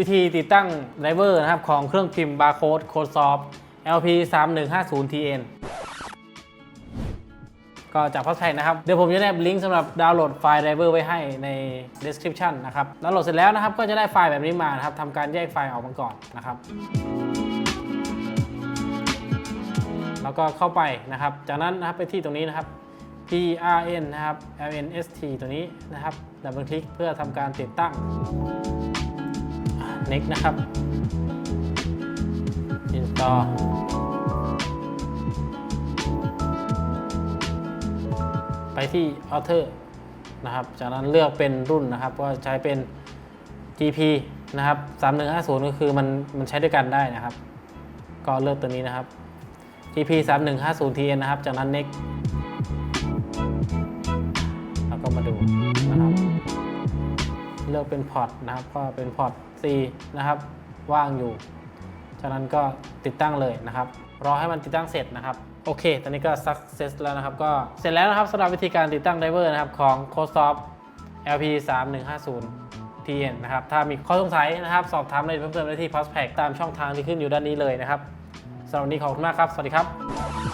วิธีติดตั้งไดเวอร์นะครับของเครื่องพิมพ์บาร์โค้ดโคดซอฟ LP 3 1 5 0 TN ก็จากพัสไทยนะครับ เดี๋ยวผมจะแนบลิงก์สำหรับดาวน์โหลดไฟล์ไดเวอร์ไว้ให้ใน description นะครับดาวน์โหลดเสร็จแล้วนะครับ ก็จะได้ไฟล์แบบนี้มานะครับทำการแยกไฟล์ออกมาก่อนนะครับ แล้วก็เข้าไปนะครับ จากนั้นนะครับไปที่ตรงนี้นะครับ PRN นะครับ LNST ตัวนี้นะครับดับเบิลคลิกเพื่อทำการติดตั้ง next นะครับ install ไปที่ author นะครับ จากนั้นเลือกเป็นรุ่นนะครับว่าใช้เป็น GP นะครับ 3150 ก็คือมันมันใช้ด้วยกันได้นะครับ ก็เลือกตัวนี้นะครับ GP 3150 TN นะครับ จากนั้น next แล้วก็มาดูนะครับ เลือกเป็นพอร์ตนะครับก็เป็นพอร์ต C นะครับ ว่างอยู่ จากนั้นก็ติดตั้งเลยนะครับ รอให้มันติดตั้งเสร็จนะครับ โอเค ตอนนี้ก็ success แล้วนะครับ ก็เสร็จแล้วนะครับสำหรับวิธีการติดตั้งไดเวอร์นะครับของ c o d e s o f t LP 3 1 5 0 TN นะครับ ถ้ามีข้อสงสัยนะครับ สอบถามอะไรเพิ่มเติมได้ที่ p o s t p a c ตามช่องทางที่ขึ้นอยู่ด้านนี้เลยนะครับสำหรับวันนี้ขอบคุณมากครับ สวัสดีครับ